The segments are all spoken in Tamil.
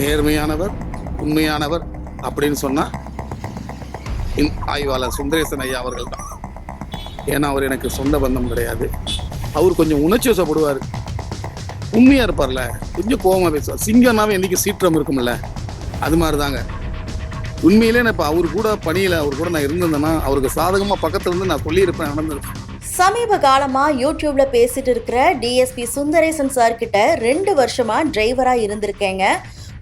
நேர்மையானவர் உண்மையானவர் அப்படின்னு சொன்னால் ஆய்வாளர் சுந்தரேசன் ஐயா அவர்கள் தான் ஏன்னா அவர் எனக்கு சொந்த பந்தம் கிடையாது. அவர் கொஞ்சம் உணர்ச்சி வசப்படுவார். உண்மையாக இருப்பார்ல கொஞ்சம் கோபமாக பேசுவார். சிங்கம்னாவே என்றைக்கு சீற்றம் இருக்கும்ல அது மாதிரி தாங்க உண்மையிலே நான் இப்போ அவர் கூட பணியில் அவர் கூட நான் இருந்திருந்தேன்னா அவருக்கு சாதகமாக பக்கத்தில் இருந்து நான் சொல்லியிருப்பேன் நடந்திருப்பேன். சமீப காலமா யூடியூப்ல பேசிட்டு இருக்கிற டிஎஸ்பி சுந்தரேசன் சார் கிட்ட ரெண்டு வருஷமா டிரைவரா இருந்திருக்கேங்க.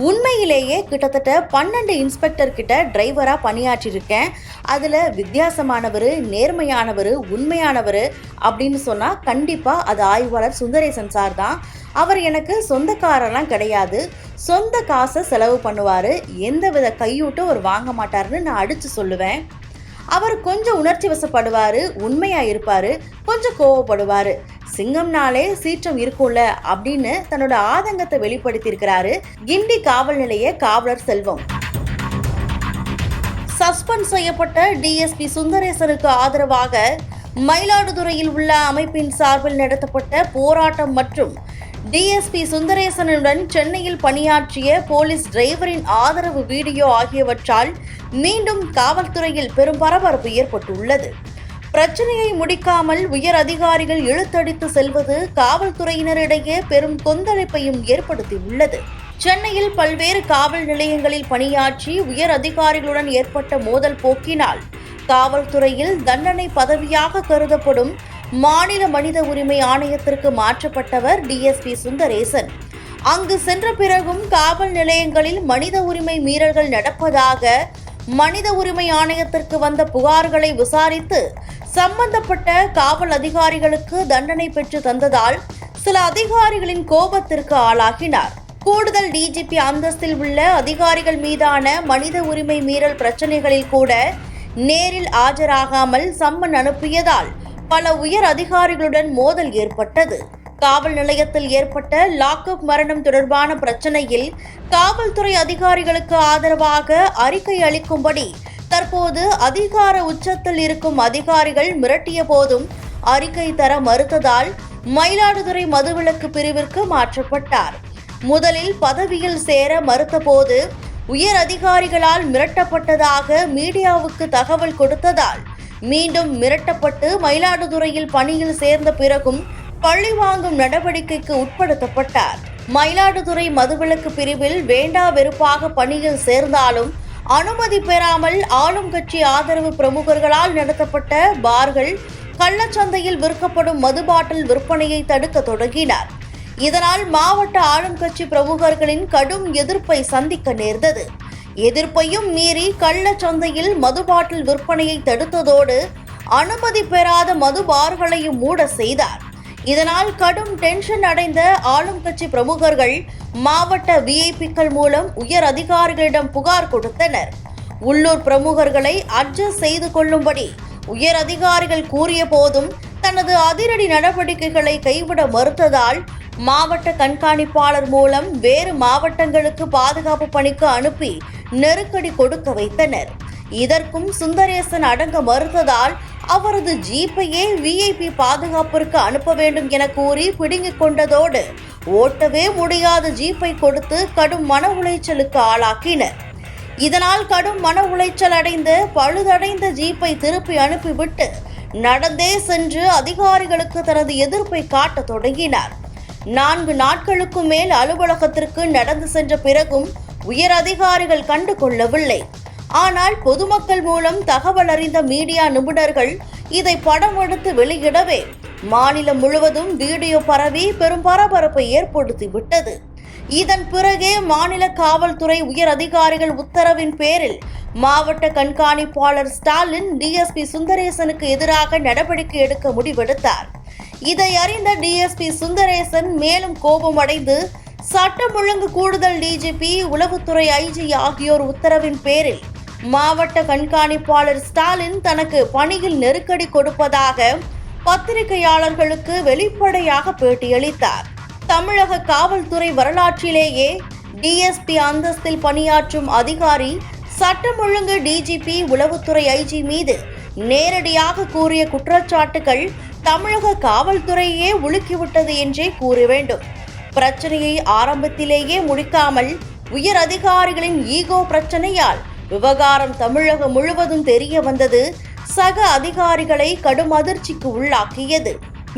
உண்மையிலேயே கிட்டத்தட்ட பன்னெண்டு இன்ஸ்பெக்டர் கிட்ட டிரைவரா பணியாற்றிருக்கேன் அதுல வித்தியாசமானவர் நேர்மையானவர் உண்மையானவர் அப்படின்னு சொன்னா கண்டிப்பா அது ஆய்வாளர் சுந்தரேசன் சார் தான். அவர் எனக்கு சொந்தக்காரெல்லாம் கிடையாது. சொந்த காசை செலவு பண்ணுவார். எந்தவித கையூட்டும் அவர் வாங்க மாட்டார்னு நான் அடித்து சொல்லுவேன். அவர் கொஞ்சம் உணர்ச்சி வசப்படுவார் உண்மையாக இருப்பார் கொஞ்சம் கோவப்படுவார். சிங்கம்னாலே சீற்றம் இருக்கும்ல அப்படின்னு தன்னோட ஆதங்கத்தை வெளிப்படுத்தியிருக்கிறாரு. கிண்டி காவல் நிலைய காவலர் செல்வம். சஸ்பெண்ட் செய்யப்பட்ட டிஎஸ்பி சுந்தரேசனுக்கு ஆதரவாக மயிலாடுதுறையில் உள்ள அமைப்பின் சார்பில் நடத்தப்பட்ட போராட்டம் மற்றும் டிஎஸ்பி சுந்தரேசனுடன் சென்னையில் பணியாற்றிய போலீஸ் டிரைவரின் ஆதரவு வீடியோ ஆகியவற்றால் மீண்டும் காவல்துறையில் பெரும் பரபரப்பு ஏற்பட்டுள்ளது. பிரச்சனையை முடிக்காமல் உயர் அதிகாரிகள் இழுத்தடித்து செல்வது காவல்துறையினரிடையே பெரும் கொந்தளிப்பையும் ஏற்படுத்தியுள்ளது. சென்னையில் பல்வேறு காவல் நிலையங்களில் பணியாற்றி உயர் அதிகாரிகளுடன் ஏற்பட்ட மோதல் போக்கினால் காவல்துறையில் தண்டனை பதவியாக கருதப்படும் மாநில மனித உரிமை ஆணையத்திற்கு மாற்றப்பட்டவர் டிஎஸ்பி சுந்தரேசன். அங்கு சென்ற பிறகும் காவல் நிலையங்களில் மனித உரிமை மீறல்கள் நடப்பதாக மனித உரிமை ஆணையத்திற்கு வந்த புகார்களை விசாரித்து சம்பந்தப்பட்ட காவல் அதிகாரிகளுக்கு தண்டனை பெற்று தந்ததால் சில அதிகாரிகளின் கோபத்திற்கு ஆளாகினார். கூடுதல் டிஜிபி அந்தஸ்தில் உள்ள அதிகாரிகள் மீதான மனித உரிமை மீறல் பிரச்சனைகளில் கூட நேரில் ஆஜராகாமல் சம்மன் அனுப்பியதால் பல உயர் அதிகாரிகளுடன் மோதல் ஏற்பட்டது. காவல் நிலையத்தில் ஏற்பட்ட லாக்அப் மரணம் தொடர்பான பிரச்சனையில் காவல்துறை அதிகாரிகளுக்கு ஆதரவாக அறிக்கை அளிக்கும்படி தற்போது அதிகார உச்சத்தில் இருக்கும் அதிகாரிகள் மிரட்டிய போதும் அறிக்கை தர மறுத்ததால் மயிலாடுதுறை மதுவிலக்கு பிரிவிற்கு மாற்றப்பட்டார். முதலில் பதவியில் சேர மறுத்தபோது உயர் அதிகாரிகளால் மிரட்டப்பட்டதாக மீடியாவுக்கு தகவல் கொடுத்ததால் மீண்டும் மிரட்டப்பட்டு மயிலாடுதுறையில் பணியில் சேர்ந்த பிறகும் பழி வாங்கும் நடவடிக்கைக்கு உட்படுத்தப்பட்டார். மயிலாடுதுறை மதுவிலக்கு பிரிவில் வேண்டா வெறுப்பாக பணியில் சேர்ந்தாலும் அனுமதி பெறாமல் ஆளும் கட்சி ஆதரவு பிரமுகர்களால் நடத்தப்பட்ட பார்கள் கள்ளச்சந்தையில் விற்கப்படும் மது பாட்டில் விற்பனையை தடுக்க தொடங்கினார். இதனால் மாவட்ட ஆளும் கட்சி பிரமுகர்களின் கடும் எதிர்ப்பை சந்திக்க நேர்ந்தது. எதிர்ப்பையும் மீறி கள்ளச்சந்தையில் மது பாட்டில் விற்பனையை தடுத்ததோடு அனுமதி பெறாத மது பார்களையும் மூட செய்தார். இதனால் கடும் டென்ஷன் அடைந்த ஆளும் கட்சி பிரமுகர்கள் மாவட்ட விஐபிக்கள் மூலம் உயர் அதிகாரிகளிடம் புகார் கொடுத்தனர். உள்ளூர் பிரமுகர்களை அட்ஜஸ்ட் செய்து கொள்ளும்படி உயர் அதிகாரிகள் கூறிய போதும் தனது அதிரடி நடவடிக்கைகளை கைவிட மறுத்ததால் மாவட்ட கண்காணிப்பாளர் மூலம் வேறு மாவட்டங்களுக்கு பாதுகாப்பு பணிக்கு அனுப்பி நெருக்கடி கொடுக்க வைத்தனர். இதற்கும் சுந்தரேசன் அடங்க மறுத்ததால் அவரது ஜீப்பையே விஐபி பாதுகாப்பிற்கு அனுப்ப வேண்டும் என கூறி பிடுங்கிக் கொண்டதோடு ஓட்டவே முடியாத ஜீப்பை கொடுத்து கடும் மன உளைச்சலுக்கு ஆளாக்கினர். இதனால் கடும் மன உளைச்சல் அடைந்து பழுதடைந்த ஜீப்பை திருப்பி அனுப்பிவிட்டு நடந்தே சென்று அதிகாரிகளுக்கு தனது எதிர்ப்பை காட்டத் தொடங்கினார். நான்கு நாட்களுக்கு மேல் அலுவலகத்திற்கு நடந்து சென்ற பிறகும் உயர் அதிகாரிகள் கண்டு கொள்ளவில்லை ஆனால் பொதுமக்கள் மூலம் தகவல் அறிந்த மீடியா நிபுணர்கள் இதை படம் எடுத்து வெளியிடவே மாநிலம் முழுவதும் வீடியோ பரவி பெரும் பரபரப்பை ஏற்படுத்திவிட்டது. இதன் பிறகே மாநில காவல்துறை உயர் அதிகாரிகள் உத்தரவின் பேரில் மாவட்ட கண்காணிப்பாளர் ஸ்டாலின் டிஎஸ்பி சுந்தரேசனுக்கு எதிராக நடவடிக்கை எடுக்க முடிவெடுத்தார். இதை அறிந்த டிஎஸ்பி சுந்தரேசன் மேலும் கோபமடைந்து சட்டம் ஒழுங்கு கூடுதல் டிஜிபி உளவுத்துறை ஐஜி ஆகியோர் உத்தரவின் பேரில் மாவட்ட கண்காணிப்பாளர் ஸ்டாலின் தனக்கு பணியில் நெருக்கடி கொடுப்பதாக பத்திரிகையாளர்களுக்கு வெளிப்படையாக பேட்டியளித்தார். தமிழக காவல்துறை வரலாற்றிலேயே டிஎஸ்பி அந்தஸ்தில் பணியாற்றும் அதிகாரி சட்டம் ஒழுங்கு டிஜிபி உளவுத்துறை ஐஜி மீது நேரடியாக கூறிய குற்றச்சாட்டுகள் தமிழக காவல்துறையே உலுக்கிவிட்டது என்றே கூற வேண்டும் பிரச்சனையை ஆரம்பத்திலேயே முடிக்காமல் உயர் அதிகாரிகளின் ஈகோ பிரச்சனையால் விவகாரம் தமிழகம் முழுவதும் தெரிய வந்தது. சக அதிகாரிகளை கடும் அதிர்ச்சிக்கு உள்ளாக்கியது.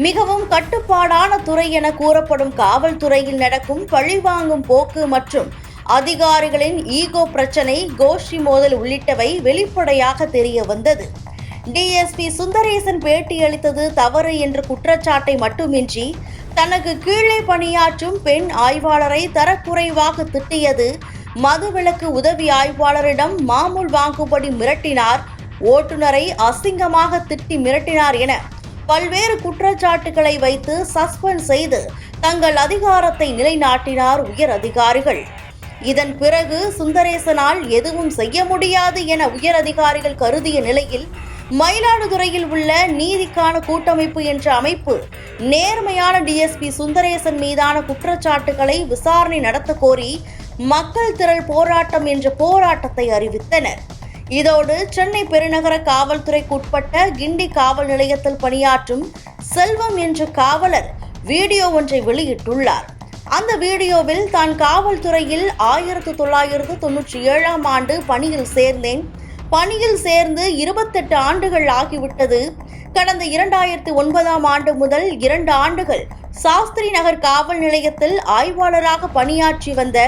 மிகவும் கட்டுப்பாடான துறை என கூறப்படும் காவல்துறையில் நடக்கும் பழிவாங்கும் போக்கு மற்றும் அதிகாரிகளின் ஈகோ பிரச்சனை கோஷ்டி மோதல் உள்ளிட்டவை வெளிப்படையாக தெரிய வந்தது. டிஎஸ்பி சுந்தரேசன் பேட்டியளித்தது தவறு என்ற குற்றச்சாட்டை மட்டுமின்றி தனக்கு கீழே பணியாற்றும் பெண் ஆய்வாளரை தரக்குறைவாக திட்டியது. மதுவிலக்கு உதவி ஆய்வாளரிடம் மாமூல் வாங்கும்படி மிரட்டினார். ஓட்டுநரை அசிங்கமாக திட்டி மிரட்டினார் என பல்வேறு குற்றச்சாட்டுகளை வைத்து சஸ்பெண்ட் செய்து தங்கள் அதிகாரத்தை நிலைநாட்டினார் உயர் அதிகாரிகள். இதன் பிறகு சுந்தரேசனால் எதுவும் செய்ய முடியாது என உயர் அதிகாரிகள் கருதிய நிலையில் மயிலாடுதுறையில் உள்ள நீதிக்கான கூட்டமைப்பு என்ற அமைப்பு நேர்மையான டிஎஸ்பி சுந்தரேசன் மீதான குற்றச்சாட்டுகளை விசாரணை நடத்த கோரி மக்கள் திரள் போராட்டம் என்ற போராட்டத்தை அறிவித்தனர். இதோடு சென்னை பெருநகர காவல்துறைக்குட்பட்ட கிண்டி காவல் நிலையத்தில் பணியாற்றும் செல்வம் என்ற காவலர் வீடியோ ஒன்றை வெளியிட்டுள்ளார். அந்த வீடியோவில் தான் காவல்துறையில் ஆயிரத்து தொள்ளாயிரத்து தொன்னூற்றி ஏழாம் ஆண்டு பணியில் சேர்ந்தேன். பணியில் சேர்ந்து இருபத்தெட்டு ஆண்டுகள் ஆகிவிட்டது. கடந்த இரண்டாயிரத்து ஒன்பதாம் ஆண்டு முதல் இரண்டு ஆண்டுகள் சாஸ்திரி நகர் காவல் நிலையத்தில் ஆய்வாளராக பணியாற்றி வந்த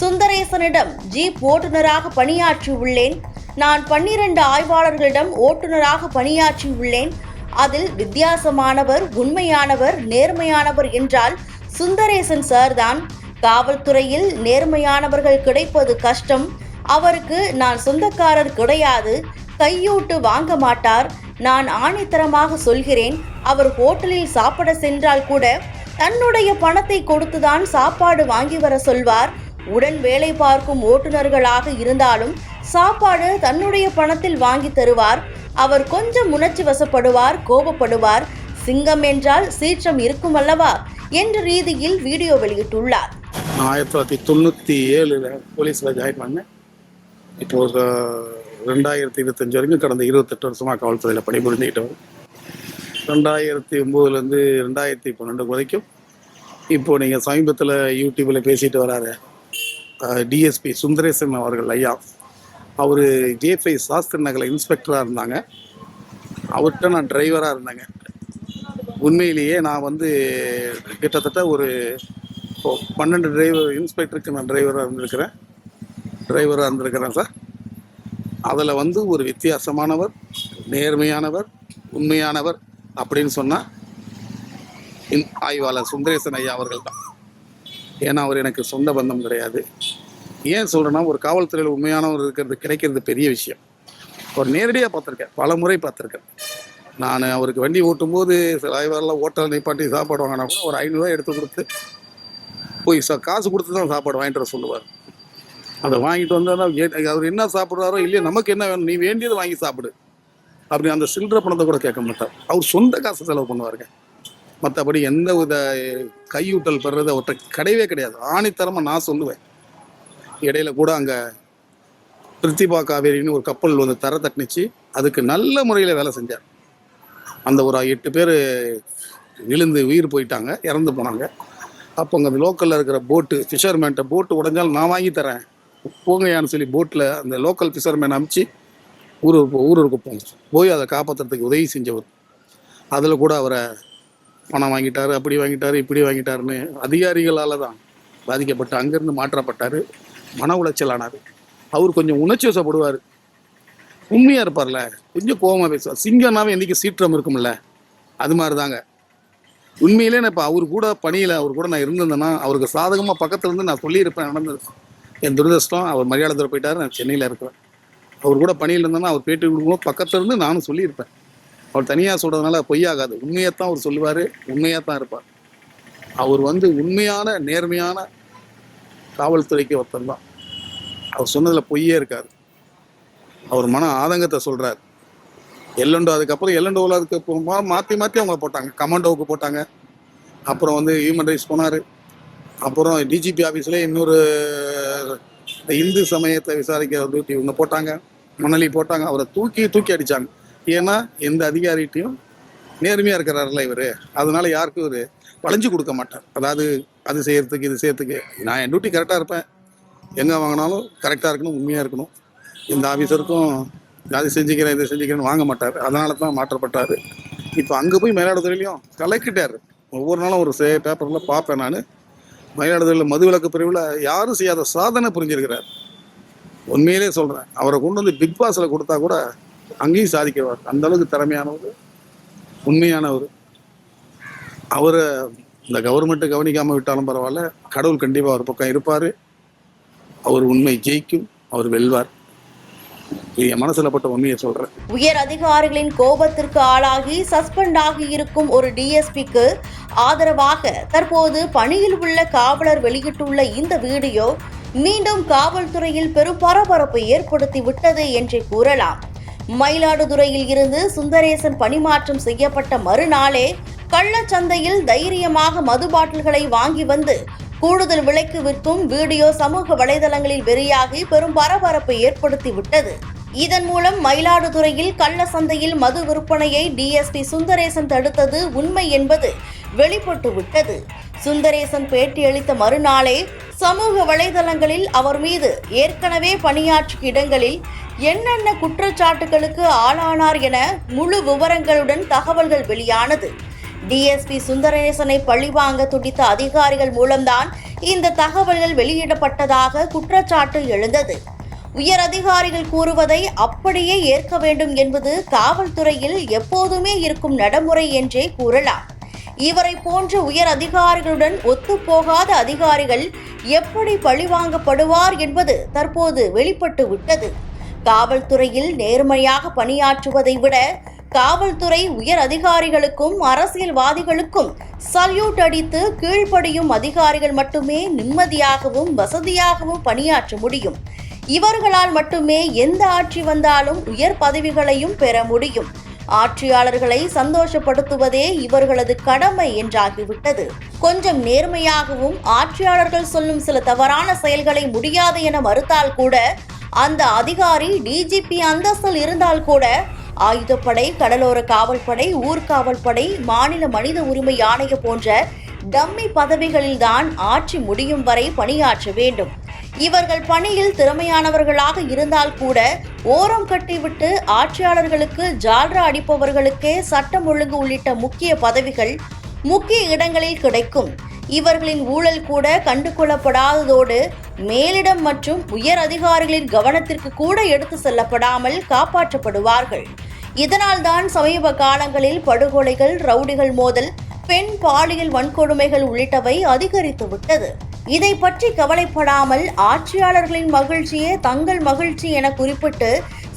சுந்தரேசனிடம் ஜீப் ஓட்டுநராக பணியாற்றி உள்ளேன். நான் பன்னிரண்டு ஆய்வாளர்களிடம் ஓட்டுநராக பணியாற்றி உள்ளேன். அதில் வித்தியாசமானவர் உண்மையானவர் நேர்மையானவர் என்றால் சுந்தரேசன் சார்தான் காவல்துறையில் நேர்மையானவர்கள் கிடைப்பது கஷ்டம். அவருக்கு நான் சொந்தக்காரர் கிடையாது கையூட்டு வாங்க மாட்டார். நான் ஆணித்தரமாக சொல்கிறேன் அவர் ஹோட்டலில் சாப்பிட சென்றால் கூட தன்னுடைய பணத்தை கொடுத்துதான் சாப்பாடு வாங்கி வர சொல்வார். உடன் வேலை பார்க்கும் ஓட்டுநர்களாக இருந்தாலும் சாப்பாடு தன்னுடைய பணத்தில் வாங்கி தருவார். அவர் கொஞ்சம் உணர்ச்சி வசப்படுவார் கோபப்படுவார். சிங்கம் என்றால் சீற்றம் இருக்கும் அல்லவா? என்ற ரீதியில் வீடியோ வெளியிட்டுள்ளார். ஆயிரத்தி தொள்ளாயிரத்தி தொண்ணூற்றி ஏழில் போலீஸில் ஜாயின் பண்ணேன். இப்போ ஒரு ரெண்டாயிரத்தி இருபத்தஞ்சு வரைக்கும் கடந்த இருபத்தெட்டு வருஷமாக காவல்துறையில் பணிபுரிஞ்சுக்கிட்டவர் ரெண்டாயிரத்தி ஒம்போதுலேருந்து ரெண்டாயிரத்தி பன்னெண்டு வரைக்கும் இப்போது நீங்கள் சமீபத்தில் யூடியூப்பில் பேசிட்டு வராரு டிஎஸ்பி சுந்தரேசன் அவர்கள் ஐயா. அவர் ஜேஃபை சாஸ்திரி நகரில் இன்ஸ்பெக்டராக இருந்தாங்க. அவர்கிட்ட நான் டிரைவராக இருந்தேங்க. உண்மையிலேயே நான் வந்து கிட்டத்தட்ட ஒரு பன்னெண்டு டிரைவர் இன்ஸ்பெக்டருக்கு நான் டிரைவராக இருந்திருக்கிறேன். டிரைவராக இருந்திருக்கிறேன் சார் அதில் வந்து ஒரு வித்தியாசமானவர் நேர்மையானவர் உண்மையானவர் அப்படின்னு சொன்னால் ஆய்வாளர் சுந்தரேசன் ஐயா அவர்கள் தான் ஏன்னா அவர் எனக்கு சொந்த பந்தம் கிடையாது. ஏன் சொல்கிறேன்னா ஒரு காவல்துறையில் உண்மையானவர் இருக்கிறது கிடைக்கிறது பெரிய விஷயம். அவர் நேரடியாக பார்த்துருக்கேன் பல முறை பார்த்துருக்கேன் நான் அவருக்கு வண்டி ஓட்டும்போது சில ஆய்வாளர்லாம் ஓட்டல் நிப்பாட்டி சாப்பாடு வாங்கினா கூட ஒரு ஐநூறுரூவா எடுத்து கொடுத்து போய் சா காசு கொடுத்து தான் சாப்பாடு வாங்கிட்டு வர சொல்லுவார். அதை வாங்கிட்டு வந்தோன்னா அவர் என்ன சாப்பிட்றாரோ இல்லையோ நமக்கு என்ன வேணும்? நீ வேண்டியது வாங்கி சாப்பிடு. அப்படி அந்த சில்லற பணத்தை கூட கேட்க மாட்டார். அவர் சொந்த காசு செலவு பண்ணுவாருங்க. மற்றபடி எந்த வித கையூட்டல் பெறுறது அவர்கிட்ட கிடையவே கிடையாது. ஆணித்தரமாக நான் சொல்லுவேன். இடையில கூட அங்கே பிரித்திபா காவேரின்னு ஒரு கப்பல் வந்து தர தட்டுனுச்சு. அதுக்கு நல்ல முறையில் வேலை செஞ்சார். அந்த ஒரு எட்டு பேர் விழுந்து உயிர் போயிட்டாங்க இறந்து போனாங்க. அப்போ அங்கே அந்த லோக்கலில் இருக்கிற போட்டு ஃபிஷர்மேன்ட்ட போட்டு உடஞ்சாலும் நான் வாங்கி தரேன். போங்கயான்னு சொல்லி போட்டில் அந்த லோக்கல் ஃபிஷர்மேன் அனுப்பிச்சு ஊர் ஊருக்கு போங்க போய் அதை காப்பாற்றுறதுக்கு உதவி செஞ்சவர். அதில் கூட அவரை பணம் வாங்கிட்டார் அப்படி வாங்கிட்டார் இப்படி வாங்கிட்டாருன்னு அதிகாரிகளால் தான் பாதிக்கப்பட்டு அங்கேருந்து மாற்றப்பட்டார். மன உளைச்சல் ஆனார் அவர் கொஞ்சம் உணர்ச்சி வசப்படுவார். உண்மையாக இருப்பார்ல. கொஞ்சம் கோபமாக பேசுவார். சிங்கம்னாவே என்றைக்கு சீற்றம் இருக்கும்ல. அது மாதிரி தாங்க உண்மையிலே நான் இப்போ அவர் கூட பணியில் அவர் கூட நான் இருந்திருந்தேன்னா அவருக்கு சாதகமாக பக்கத்துலேருந்து நான் சொல்லியிருப்பேன் நடந்தது என் துரதிருஷ்டம் அவர் மரியாதை போயிட்டார் நான் சென்னையில் இருக்கிறேன். அவர் கூட பணியில் இருந்தேன்னா அவர் பேட்டி கொடுக்கும்போது பக்கத்துல இருந்து நானும் சொல்லியிருப்பேன். அவர் தனியாக சொல்கிறதுனால பொய்யாகாது உண்மையைத்தான் அவர் சொல்லுவார் உண்மையாக தான் இருப்பார். அவர் வந்து உண்மையான நேர்மையான காவல்துறைக்கு ஒருத்தர் தான். அவர் சொன்னதில் பொய்யே இருக்காது. அவர் மன ஆதங்கத்தை சொல்கிறார் எல்லண்டோ அதுக்கப்புறம் எல்லண்டோவில் அதுக்கு மாற்றி மாற்றி அவங்கள போட்டாங்க. கமாண்டோவுக்கு போட்டாங்க. அப்புறம் வந்து ஹியூமன் ரைட்ஸ் போனார். அப்புறம் டிஜிபி ஆஃபீஸ்லேயே இன்னொரு இந்த இந்து சமயத்தை விசாரிக்கிற டியூட்டி இவங்க போட்டாங்க. மணலி போட்டாங்க. அவரை தூக்கி தூக்கி அடித்தாங்க ஏன்னா எந்த அதிகாரிகிட்டையும் நேர்மையாக இருக்கிறாரில்ல இவர். அதனால யாருக்கும் இவர் வளைஞ்சு கொடுக்க மாட்டார். அதாவது அது செய்யறதுக்கு இது செய்யறதுக்கு. நான் என் டியூட்டி கரெக்டாக இருப்பேன். எங்கே வாங்கினாலும் கரெக்டாக இருக்கணும் உண்மையாக இருக்கணும். இந்த ஆஃபீஸருக்கும் அது செஞ்சுக்கிறேன் இதை செஞ்சுக்கிறேன்னு வாங்க மாட்டார். அதனால தான் மாற்றப்பட்டார். இப்போ அங்கே போய் மயிலாடுதுறையிலையும் கலக்கிட்டார். ஒவ்வொரு நாளும் ஒரு சே பேப்பரில் பார்ப்பேன் நான். மயிலாடுதுறையில் மதுவிலக்கு பிரிவில் யாரும் செய்யாத சாதனை புரிஞ்சிருக்கிறார். உண்மையிலே சொல்கிறேன் அவரை கொண்டு வந்து பிக் பாஸில் கொடுத்தா கூட அங்கேயும் சாதிக்கிறவர். அந்த அளவுக்கு திறமையானவர் உண்மையானவர். அவரை இந்த கவர்மெண்ட்டு கவனிக்காமல் விட்டாலும் பரவாயில்ல கடவுள் கண்டிப்பாக அவர் பக்கம் இருப்பார். அவர் உண்மை ஜெயிக்கும் அவர் வெல்வார். இது என் மனசில் பட்ட உண்மையை சொல்றேன். உயர் அதிகாரிகளின் கோபத்திற்கு ஆளாகி சஸ்பெண்ட் ஆகி இருக்கும் ஒரு டிஎஸ்பிக்கு ஆதரவாக தற்போது பணியில் உள்ள காவலர் வெளியிட்டுள்ள இந்த வீடியோ மீண்டும் காவல்துறையில் பெரும் பரபரப்பை ஏற்படுத்தி விட்டது என்றே கூறலாம். மயிலாடுதுறையில் இருந்து சுந்தரேசன் பணிமாற்றம் செய்யப்பட்ட மறுநாளே கள்ளச்சந்தையில் தைரியமாக மது பாட்டில்களை வாங்கி வந்து கூடுதல் விலைக்கு விற்கும் வீடியோ சமூக வலைதளங்களில் வெளியாகி பெரும் பரபரப்பை ஏற்படுத்திவிட்டது. இதன் மூலம் மயிலாடுதுறையில் கள்ள சந்தையில் மது விற்பனையை டிஎஸ்பி சுந்தரேசன் தடுத்தது உண்மை என்பது வெளிப்பட்டு விட்டது சுந்தரேசன் பேட்டியளித்த மறுநாளே சமூக வலைதளங்களில் அவர் மீது ஏற்கனவே பணியாற்றும் இடங்களில் என்னென்ன குற்றச்சாட்டுகளுக்கு ஆளானார் என முழு விவரங்களுடன் தகவல்கள் வெளியானது. டிஎஸ்பி சுந்தரேசனை பழிவாங்க துடித்த அதிகாரிகள் மூலம்தான் இந்த தகவல்கள் வெளியிடப்பட்டதாக குற்றச்சாட்டு எழுந்தது. உயர் அதிகாரிகள் கூறுவதை அப்படியே ஏற்க வேண்டும் என்பது காவல்துறையில் எப்போதுமே இருக்கும் நடைமுறை என்றே கூறலாம். இவரை போன்ற உயர் அதிகாரிகளுடன் ஒத்துப்போகாத அதிகாரிகள் எப்படி பழிவாங்கப்படுவார் என்பது தற்போது வெளிப்பட்டு விட்டது காவல்துறையில் நேர்மையாக பணியாற்றுவதை விட காவல்துறை உயர் அதிகாரிகளுக்கும் அரசியல்வாதிகளுக்கும் சல்யூட் அடித்து கீழ்ப்படியும் அதிகாரிகள் மட்டுமே நிம்மதியாகவும் வசதியாகவும் பணியாற்ற முடியும். இவர்களால் மட்டுமே எந்த ஆட்சி வந்தாலும் உயர் பதவிகளையும் பெற முடியும். ஆட்சியாளர்களை சந்தோஷப்படுத்துவதே இவர்களது கடமை என்றாகிவிட்டது. கொஞ்சம் நேர்மையாகவும் ஆட்சியாளர்கள் சொல்லும் சில தவறான செயல்களை முடியாது என மறுத்தால் கூட அந்த அதிகாரி டிஜிபி அந்தஸ்தில் இருந்தால் கூட ஆயுதப்படை கடலோர காவல்படை ஊர்காவல்படை மாநில மனித உரிமை ஆணைய போன்ற டம்மி பதவிகளில்தான் ஆட்சி முடியும் வரை பணியாற்ற வேண்டும். இவர்கள் பணியில் திறமையானவர்களாக இருந்தால் கூட ஓரம் கட்டிவிட்டு ஆட்சியாளர்களுக்கு ஜால்ரா அடிப்பவர்களுக்கே சட்டம் ஒழுங்கு உள்ளிட்ட முக்கிய பதவிகள் முக்கிய இடங்களில் கிடைக்கும். இவர்களின் ஊழல் கூட கண்டுகொள்ளப்படாததோடு மேலிடம் மற்றும் உயர் அதிகாரிகளின் கவனத்திற்கு கூட எடுத்து செல்லப்படாமல் காப்பாற்றப்படுவார்கள். இதனால்தான் சமீப காலங்களில் படுகொலைகள் ரவுடிகள் மோதல் பெண் பாலியல் வன்கொடுமைகள் உள்ளிட்டவை அதிகரித்து விட்டது. இதை பற்றி கவலைப்படாமல் ஆட்சியாளர்களின் மகிழ்ச்சியே தங்கள் மகிழ்ச்சி என குறிப்பிட்டு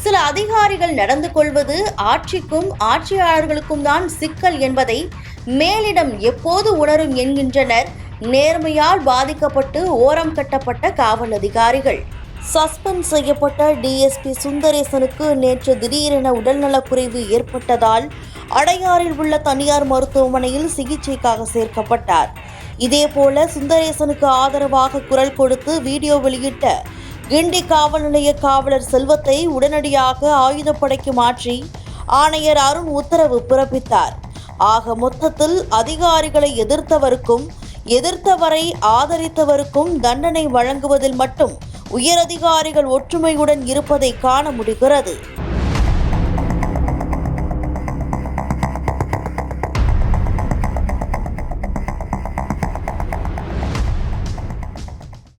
சில அதிகாரிகள் நடந்து கொள்வது ஆட்சிக்கும் ஆட்சியாளர்களுக்கும் தான் சிக்கல் என்பதை மேலிடம் எப்போது உணரும் என்கின்றனர் நேர்மையால் பாதிக்கப்பட்டு ஓரம் கட்டப்பட்ட காவல் அதிகாரிகள். சஸ்பெண்ட் செய்யப்பட்ட டிஎஸ்பி சுந்தரேசனுக்கு நேற்று திடீரென உடல்நலக்குறைவு ஏற்பட்டதால் அடையாறில் உள்ள தனியார் மருத்துவமனையில் சிகிச்சைக்காக சேர்க்கப்பட்டார். இதேபோல சுந்தரேசனுக்கு ஆதரவாக குரல் கொடுத்து வீடியோ வெளியிட்ட கிண்டி காவல் நிலைய காவலர் செல்வத்தை உடனடியாக ஆயுதப்படைக்கு மாற்றி ஆணையர் அருண் உத்தரவு பிறப்பித்தார். ஆக மொத்தத்தில் அதிகாரிகளை எதிர்த்தவருக்கும் எதிர்த்தவரை ஆதரித்தவருக்கும் தண்டனை வழங்குவதில் மட்டும் உயரதிகாரிகள் ஒற்றுமையுடன் இருப்பதை காண முடிகிறது.